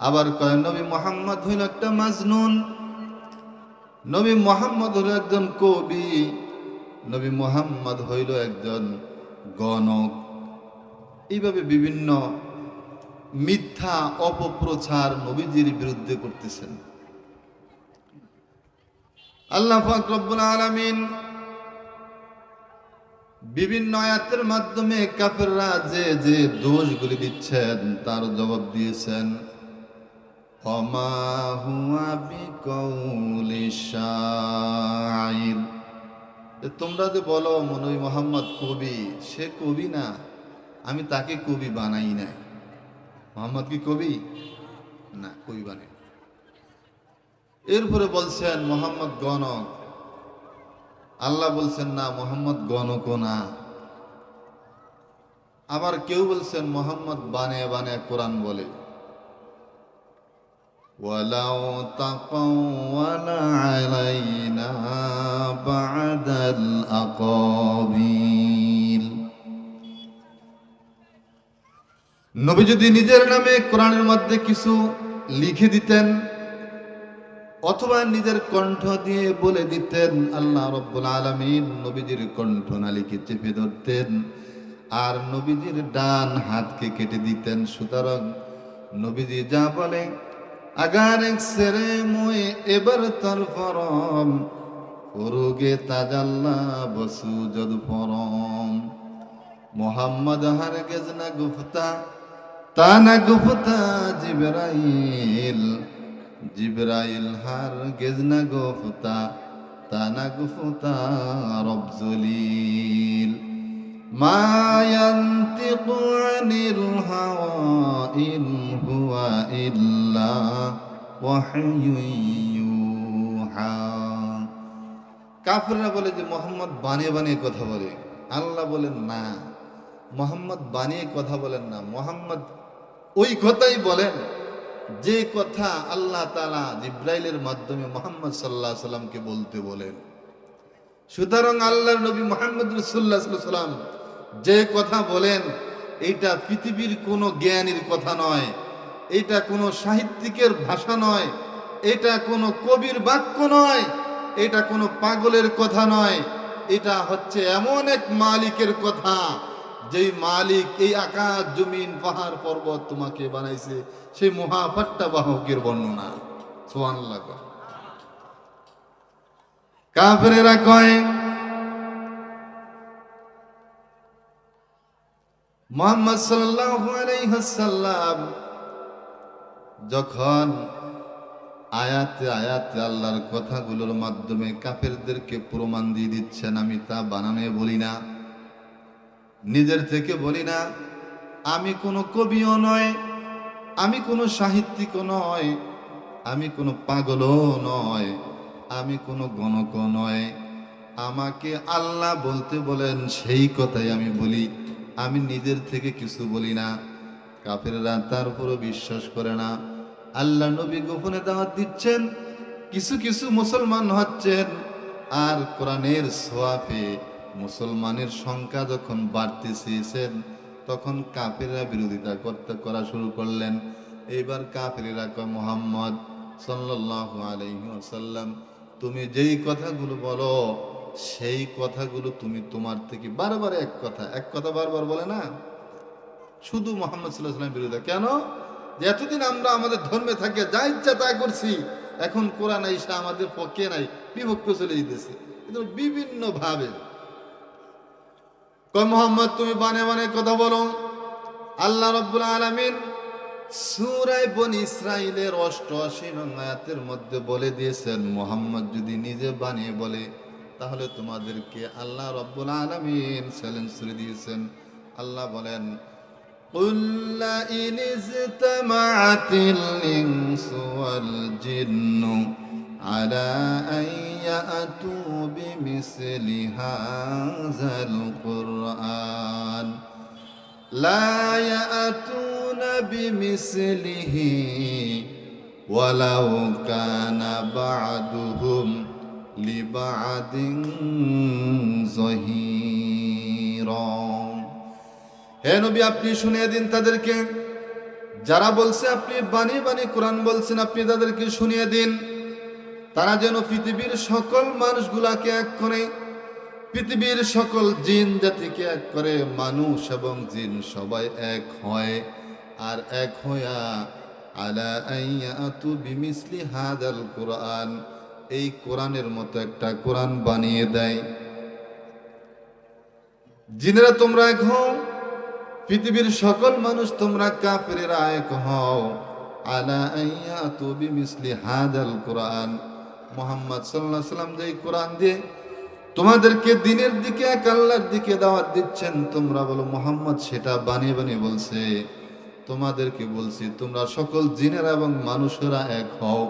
আবার কয়, নবী মোহাম্মদ হইল একটা মাজনুন। নবী মোহাম্মদ হইল একজন কবি। নবী মোহাম্মদ হইল একজন গণক। এইভাবে বিভিন্ন মিথ্যা অপপ্রচার নবীজির বিরুদ্ধে করতেছেন। আল্লাহ পাক রব্বুল আলামিন বিভিন্ন আয়াতের মাধ্যমে কাফেররা যে যে দোষগুলি দিচ্ছেন তার জবাব দিয়েছেন। বিকৌলি শাইর। তোমরা যে বলো মনই মোহাম্মদ কবি, সে কবি না, আমি তাকে কবি বানাই নাই। মোহাম্মদ কি কবি? না, কবি বানাই এরপরে বলছেন, মোহাম্মদ গণক। আল্লাহ বলছেন, না, মোহাম্মদ গণক না। আবার কেউ বলছেন, মোহাম্মদ বানে বানে কোরআন বলে। ولو تقول علينا بعد الأقابيل নবী যদি নিজের নামে কোরআনের মধ্যে কিছু লিখে দিতেন অথবা নিজের কণ্ঠ দিয়ে বলে দিতেন আল্লাহ রব্বুল আলমিন নবীজির কণ্ঠ নালিকে চেপে ধরতেন আর নবীজির ডান হাতকে কেটে দিতেন সুতরাং নবীজি যা বলে আগার এক সেরে মুয়ে এবার তর ফরম ফুরুগে তাজাল্লা বসু যদ ফরম মোহাম্মদ হার গেজনা গুফতা তানা গুফতা জিবরাইল। জিব্রাইল হার গেজনা গুফতা তানা গুফতা রবজলিল ইউহা। কাফিররা বলে যে মোহাম্মদ বানিয়ে বানিয়ে কথা বলে। আল্লাহ বলেন, না, মোহাম্মদ বানিয়ে কথা বলেন না। মোহাম্মদ ওই কথাই বলেন যে কথা আল্লাহ তালা জিব্রাইলের মাধ্যমে মোহাম্মদ সাল্লাহ সাল্লামকে বলতে বলেন। সুতরাং আল্লাহ নবী মোহাম্মদ রসুল্লাহ সাল্লাম যে কথা বলেন, এইটা পৃথিবীর কোনো জ্ঞানীর কথা নয়। এটা কোনো সাহিত্যিকের ভাষা নয়। এটা কোনো কবির বাক্য নয়। এটা কোনো পাগলের কথা নয়। এটা হচ্ছে এমন এক মালিকের কথা, যেই মালিক এই আকাশ, জমিন, পাহাড়, পর্বত তোমাকে বানাইছে। সেই মহাপাট্টা বাহকের বর্ণনা কয় মোহাম্মদ ওয়াসাল্লাম যখন আয়াতে আয়াতে আল্লাহর কথাগুলোর মাধ্যমে কাফেরদেরকে প্রমাণ দিয়ে দিচ্ছেন, আমি তা বানানে বলি না, নিজের থেকে বলি না, আমি কোনো কবিও নয়, আমি কোনো সাহিত্যিকও নয়, আমি কোনো পাগলও নয়, আমি কোনো গণক নয়, আমাকে আল্লাহ বলতে বলেন সেই কথাই আমি বলি। আমি নিজের থেকে কিছু বলি না। কাফেররা তার উপরও বিশ্বাস করে না। আল্লাহ নবী গোপনে দাওয়াত দিচ্ছেন, কিছু কিছু মুসলমান হচ্ছেন। আর কোরআনের সোয়াফে মুসলমানের সংখ্যা যখন বাড়তে চেয়েছেন তখন কাফেররা বিরোধিতা করতে, করা শুরু করলেন। এইবার কাফেরেরা কয়, মোহাম্মদ সাল্লাল্লাহু আলাইহি ওয়াসাল্লাম, তুমি যেই কথাগুলো বলো সেই কথাগুলো তুমি তোমার থেকে বারবার এক কথা এক কথা বারবার বলে না? শুধু মোহাম্মদ সাল্লাহ সাল্লাম বিরোধিতা কেন? এতদিন আমরা আমাদের ধর্মে থাকে যা ইচ্ছা তা করছি, এখন কোরআন আইসা আমাদের পক্ষে নাই বিভক্ত চলে যেতেছে কিন্তু বিভিন্ন ভাবে। কয়, মোহাম্মদ, তুমি বানে বানে কথা বলো। আল্লাহ রব্বুল আলমিন সুরাই বন ইসরাইলের অষ্টআশি নং আয়াতের মধ্যে বলে দিয়েছেন, মোহাম্মদ যদি নিজে বানিয়ে বলে তাহলে তোমাদেরকে আল্লাহ রব্বুল আলমিন চ্যালেঞ্জ করে দিয়েছেন আল্লাহ বলেন قل إن اجتمعت الإنس والجن على أن يأتوا بمثل هذا القرآن لا يأتون بمثله ولو كان بعضهم لبعض ظهيرا হে নবী আপনি শুনিয়ে দিন তাদেরকে যারা বলছে আপনি বাণী বাণী কোরআন বলছেন আপনি তাদেরকে শুনিয়ে দিন তারা যেন পৃথিবীর সকল মানুষগুলাকে এক করে পৃথিবীর সকল জিন জাতিকে এক করে মানুষ এবং জিন সবাই এক হয় আর এক হইয়া আলা আইয়াতু বিমিসলি হাদাল কোরআন এই কোরআনের মতো একটা কোরআন বানিয়ে দেয়। জিনেরা তোমরা এক হও পৃথিবীর সকল মানুষ তোমরা কাফেরেরা এক হও। আলা আইয়াতু বিমিসলি হাদাল কোরআন। মোহাম্মদ আলাইহি সাল্লাম যে কোরআন দিয়ে তোমাদেরকে দিনের দিকে এক আল্লাহর দিকে দাওয়াত দিচ্ছেন, তোমরা বলো, মোহাম্মদ সেটা বানিয়ে বানিয়ে বলছে। তোমাদেরকে বলছি, তোমরা সকল জিনেরা এবং মানুষেরা এক হও।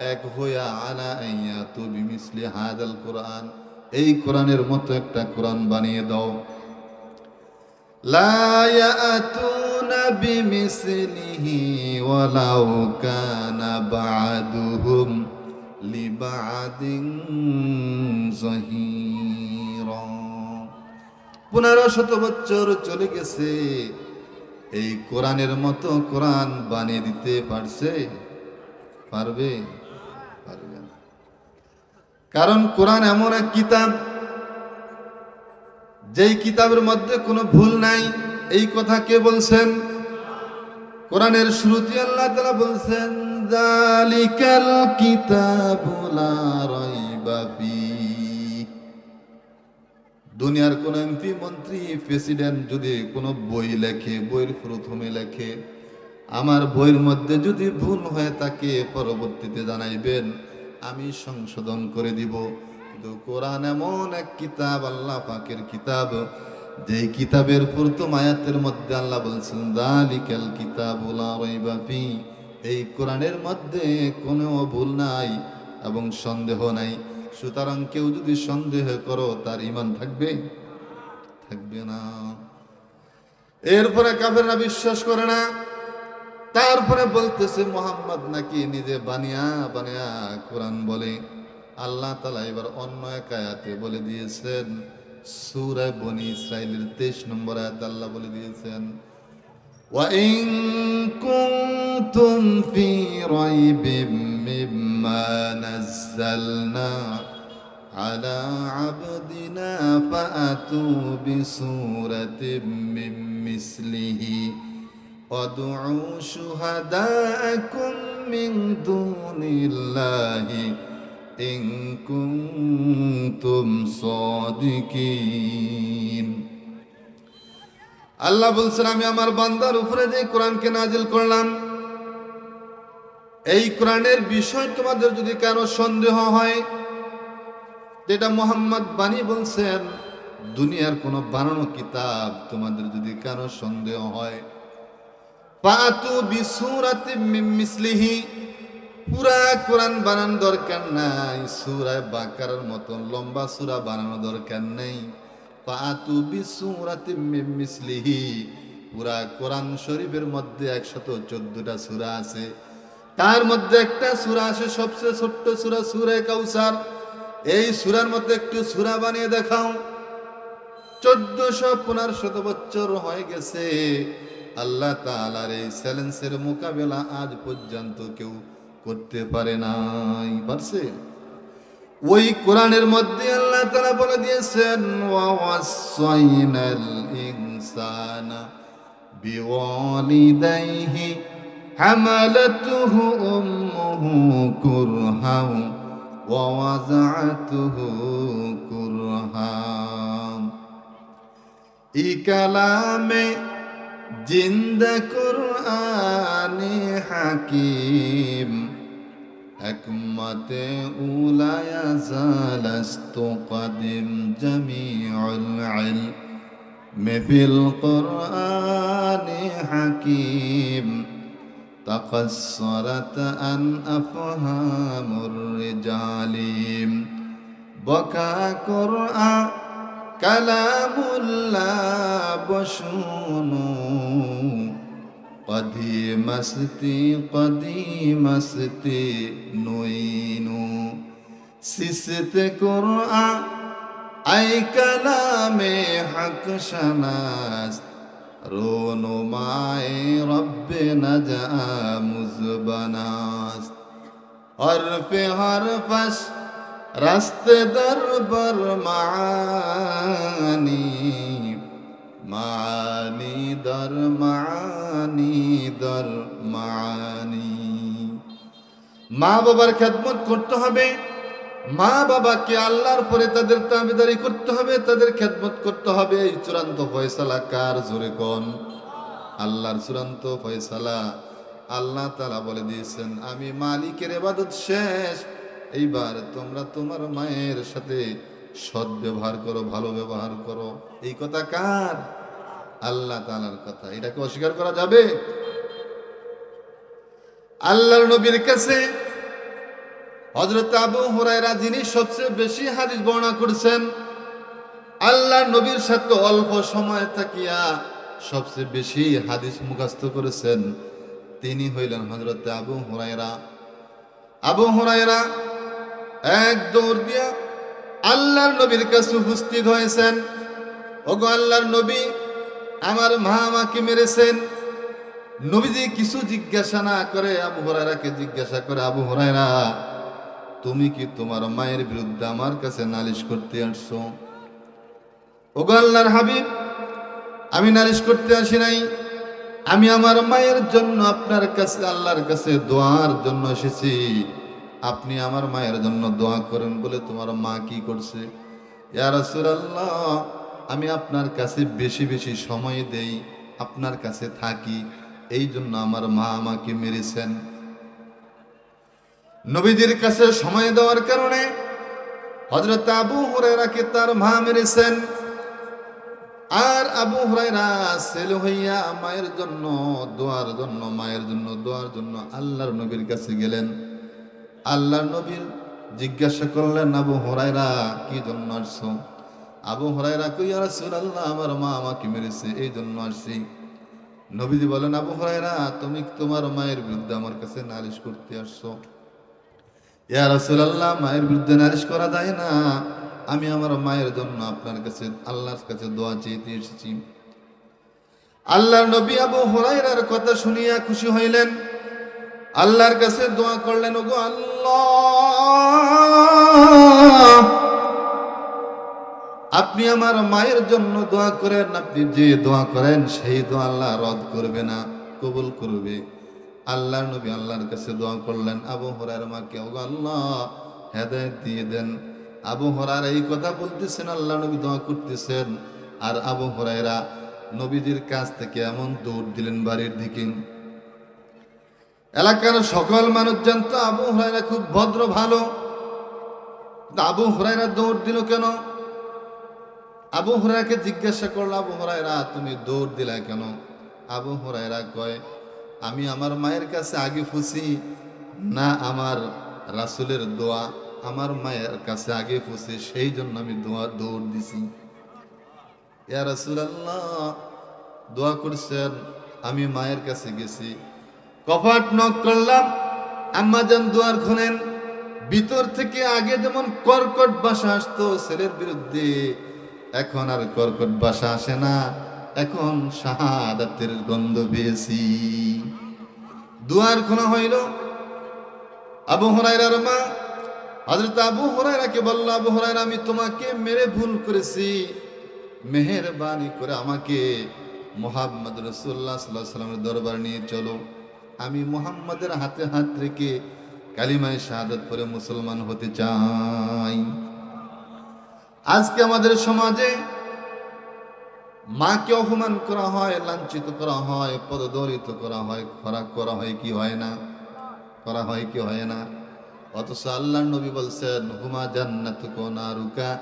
এক হইয়া আনা আইয়া তু বিমিসলি হাজাল কোরআন। এই কোরআনের মতো একটা কোরআন বানিয়ে দাও। কানা পনেরো শত বছর চলে গেছে। এই কোরআনের মতো কোরআন বানিয়ে দিতে পারছে? পারবে? কারণ কোরআন এমন এক কিতাব, যেই কিতাবের মধ্যে কোনো ভুল নাই। এই কথা কে বলছেন? কোরআনের শুরুতে আল্লাহ তাআলা বলছেন জালিকাল দুনিয়ার কোন এমপি, মন্ত্রী, প্রেসিডেন্ট যদি কোনো বই লেখে, বইয়ের প্রথমে লেখে, আমার বইয়ের মধ্যে যদি ভুল হয়ে থাকে, পরবর্তীতে জানাইবেন আমি সংশোধন করে দিব। কিন্তু কোরআন এমন এক কিতাব, আল্লাহ পাকের কিতাব। যেই কিতাবের প্রথম আয়াতের মধ্যে আল্লাহ বলছেন, দালিকাল কিতাব এই কোরআনের মধ্যে কোনো ভুল নাই এবং সন্দেহ নাই। সুতরাং কেউ যদি সন্দেহ করো, তার ইমান থাকবে? থাকবে না। এরপরে কাফেররা বিশ্বাস করে না তারপরে বলতেছে মোহাম্মদ নাকি নিজে বানিয়া বানিয়া কোরআন বলে আল্লাহ তালা এবার অন্য এক আয়াতে বলে দিয়েছেন সুরায় বনি ইসরাইলের তেইশ নম্বর আয়াত আল্লাহ বলে দিয়েছেন وإن كنتم في ريب مما نزلنا على عبدنا فأتوا بسورة من مثله وادعوا شهداءكم من دون الله إن كنتم صادقين আল্লাহ বলছেন আমি আমার বান্দার উপরে যে কোরআনকে নাজিল করলাম এই কোরআনের বিষয় তোমাদের যদি কারো সন্দেহ হয় যেটা মোহাম্মদ বানি বলছেন দুনিয়ার কোন বানানো কিতাব তোমাদের যদি কারো সন্দেহ হয় পাতু বিসুরাতি মিসলিহি। পুরা কোরআন বানান দরকার নাই সুরায় বাকার মতন লম্বা সুরা বানানো দরকার নেই। পাতু বিসুরাতি মিসলিহি। পুরা কোরআন শরীফের মধ্যে একশত চোদ্দটা সুরা আছে। তার মধ্যে একটা সুরা আছে, সবচেয়ে ছোট্ট সুরা, সুরে কাউসার। এই সুরার মধ্যে একটু সুরা বানিয়ে দেখাও। চোদ্দশো পনেরো শত বছর হয়ে গেছে। আল্লাহ তালার এই চ্যালেঞ্জের মোকাবেলা আজ পর্যন্ত কেউ করতে পারে নাই। পারছে? ওই কোরআনের মধ্যে আল্লাহ তালা বলে দিয়েছেন ইনসানা কুরহাম ইকালামে জিন্দা কুরআনে হাকিম حكمة أولى يزال استقدم جميع العلم في القرآن حكيم تقصرت أن أفهام الرجال بكى قرآن কালামুল্লাহ বসুনু। কদি মস্তি কদি মস্তি নইনু। সিসত কুরআ আই কালামে হক শানাস। রোনুমায় রব্বে নজা মুজবনাস। হরফে হরফস রাস্তে দরবার মানি মানি দর মানি দর মানি। মা বাবার খেদমত করতে হবে। মা বাবাকে আল্লাহর পরে তাদের তাবেদারি করতে হবে, তাদের খেদমত করতে হবে। এই চূড়ান্ত ফয়সালা কার জোরে কোন? আল্লাহর চূড়ান্ত ফয়সালা আল্লাহ তালা বলে দিয়েছেন, আমি মালিকের এবাদত শেষ এইবার তোমরা তোমার মায়ের সাথে সৎ ব্যবহার করো, ভালো ব্যবহার করো। এই কথা কার? আল্লাহ তালার কথা। এটাকে অস্বীকার করা যাবে? আল্লাহর নবীর কাছে হজরত আবু হুরায়রা যিনি সবচেয়ে বেশি হাদিস বর্ণনা করেছেন আল্লাহ নবীর সাথে অল্প সময় থাকিয়া সবচেয়ে বেশি হাদিস মুখস্থ করেছেন, তিনি হইলেন হজরত আবু হুরায়রা। আবু হুরায়রা এক দৌড় দিয়া আল্লাহর নবীর কাছে উপস্থিত হয়েছেন। ওগো আল্লাহর নবী, আমার মা আমাকে মেরেছেন। নবীজি কিছু জিজ্ঞাসা না করে আবু হরাইরাকে জিজ্ঞাসা করে, আবু হরাইরা তুমি কি তোমার মায়ের বিরুদ্ধে আমার কাছে নালিশ করতে আসছো? ওগো আল্লাহর হাবিব, আমি নালিশ করতে আসি নাই। আমি আমার মায়ের জন্য আপনার কাছে, আল্লাহর কাছে দোয়ার জন্য এসেছি। আপনি আমার মায়ের জন্য দোয়া করেন বলে তোমার মা কি করছে? ইয়া রাসূলুল্লাহ, আমি আপনার কাছে বেশি বেশি সময় দেই, আপনার কাছে থাকি, এই জন্য আমার মা আমাকে মেরেছেন। নবীজির কাছে সময় দেওয়ার কারণে হজরত আবু হুরায়রাকে তার মা মেরেছেন। আর আবু হুরায়রা ছেলে হইয়া মায়ের জন্য, দোয়ার জন্য, মায়ের জন্য, দোয়ার জন্য আল্লাহর নবীর কাছে গেলেন। আল্লাহর নবীর জিজ্ঞাসা করলেন, আবু হুরায়রা, কি জন্য আসছো? আবু হুরায়রা কই আর আল্লাহ আমার মা আমাকে মেরেছে, এই জন্য আসছি। নবীজি বলেন, আবু হুরায়রা, তুমি তোমার মায়ের বিরুদ্ধে আমার কাছে নালিশ করতে আসছো? ইয়া রাসূলুল্লাহ, মায়ের বিরুদ্ধে নালিশ করা যায় না। আমি আমার মায়ের জন্য আপনার কাছে, আল্লাহর কাছে দোয়া চেয়ে এসেছি। আল্লাহর নবী আবু হুরায়রার কথা শুনিয়া খুশি হইলেন। আল্লাহর কাছে দোয়া করলেন, ওগো আল্লাহ, আপনি আমার মায়ের জন্য দোয়া করেন, আপনি যে দোয়া করেন, সেই দোয়া আল্লাহ রদ করবে না, কবুল করবে। আল্লাহর নবী আল্লাহর কাছে দোয়া করলেন, আবু হরার মাকে, ওগো আল্লাহ, হেদায়ত দিয়ে দেন। আবু হরার এই কথা বলতেছেন আল্লাহ নবী দোয়া করতেছেন। আর আবু হরাইরা নবীজির কাছ থেকে এমন দৌড় দিলেন বাড়ির দিকে। এলাকার সকল মানুষ জানতো আবু হরাইরা খুব ভদ্র, ভালো। আবু হরাইরা দৌড় দিল কেন? আবু হরাইরাকে জিজ্ঞাসা করল, আবু হরাইরা তুমি দৌড় দিলা কেন? আবু হরাইরা কয়, আমি আমার মায়ের কাছে আগে ফুসি না আমার রাসুলের দোয়া। আমার মায়ের কাছে আগে ফুসি সেই জন্য আমি দোয়া, দৌড় দিছি। ইয়া রাসূলুল্লাহ, দোয়া করছেন, আমি মায়ের কাছে গেছি। কপাট নক করলাম আম্মা যান দুয়ার খুলেন। ভিতর থেকে আগে যেমন কর্কট বাসা আসতো ছেলের বিরুদ্ধে, এখন আর কর্কট বাসা আসে না। এখন শাহাদাতের গন্ধ পেয়েছি। দুয়ার খোলা হইল। আবু হরাইরার মা, হযরত আবু হরাইরাকে বলল, আবু হরাইরা আমি তোমাকে মেরে ভুল করেছি। মেহেরবানি করে আমাকে মোহাম্মদ রসুল্লাহ সাল্লাহ সাল্লামের দরবার নিয়ে চলো। আমি মোহাম্মদের হাতে হাত রেখে কালিমায় শাহাদত পরে মুসলমান হতে চাই। আজকে আমাদের সমাজে মাকে অপমান করা হয়, লাঞ্ছিত করা হয়, পদদলিত করা হয় খরাক করা হয় কি হয় না? করা হয় কি হয় না? অথচ আল্লাহ নবী বলছেন, হুমা জান্নাত কোনা রুকা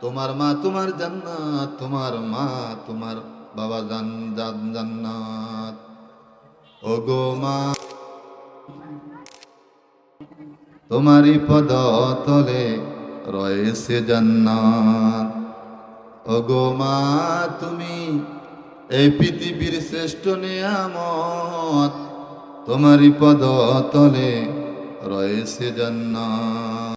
তোমার মা তোমার জান্নাত, তোমার মা তোমার বাবা জান জান- জান্নাত। ও গো মা, তোমারই পদ তলে রয়েছে জান্নাত। ও গো মা, তুমি এই পৃথিবীর শ্রেষ্ঠ নিয়ামত, তোমারই পদ তলে রয়েছে জান্নাত।